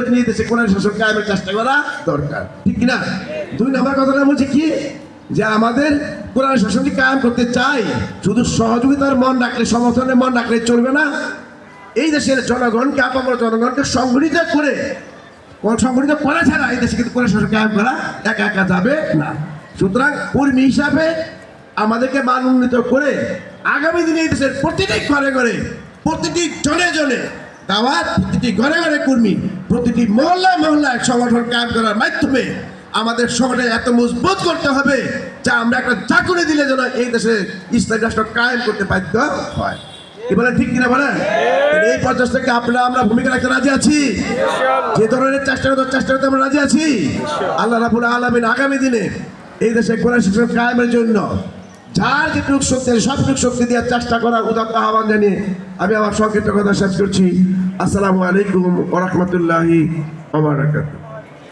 প্রয়োজন এই দেশে কোরআন শাসন কায়েমের চেষ্টা করা দরকার। ঠিক কিনা? দুই নম্বর কথাটা বলছে কি? যে আমাদের কোরআন শাসনকে কায়েম করতে চাই, শুধু সহযোগিতার মন রাখলে, সমর্থনের মন রাখলে চলবে না। এই দেশের জনগণকে, আপামর জনগণকে সংগঠিত করে, কোন সংগঠিত করা ছাড়া এই দেশে কিন্তু কোরআন শাসন কায়েম করা একা একা যাবে না। সুতরাং কর্মী হিসাবে আমাদেরকে মান উন্নীত করে, আগামী দিনে এই দেশের প্রতিটি ঘরে ঘরে, প্রতিটি জনে জনে দাওয়াত প্রতিটি ঘরে ঘরে কর্মী প্রতিটি মহল্লায় মহল্লায় সংগঠন কায়েম করার মাধ্যমে আমাদের সংগঠন এত মজবুত করতে হবে যা আমরা একটা চাকুরি দিলে যেন এই দেশে ইসলামী রাষ্ট্র কায়েম করতে বাধ্য হয়। কি বলেন ঠিক কিনা বলেন? এই পঞ্চাশ থেকে আপনারা আমরা ভূমিকা রাখতে রাজি আছি? যে ধরনের চেষ্টা করতে চেষ্টা করতে আমরা রাজি আছি? আল্লাহ রাবুল আলমিন আগামী দিনে এই দেশে কোরআন শিক্ষণ কায়েমের জন্য যার যেটুক শক্তি সবটুক শক্তি দেওয়ার চেষ্টা করার উদাত্ত আহ্বান জানিয়ে আমি আমার সংক্ষিপ্ত কথা শেষ করছি। আসসালামু আলাইকুম ওরহমতুল্লাহি আমার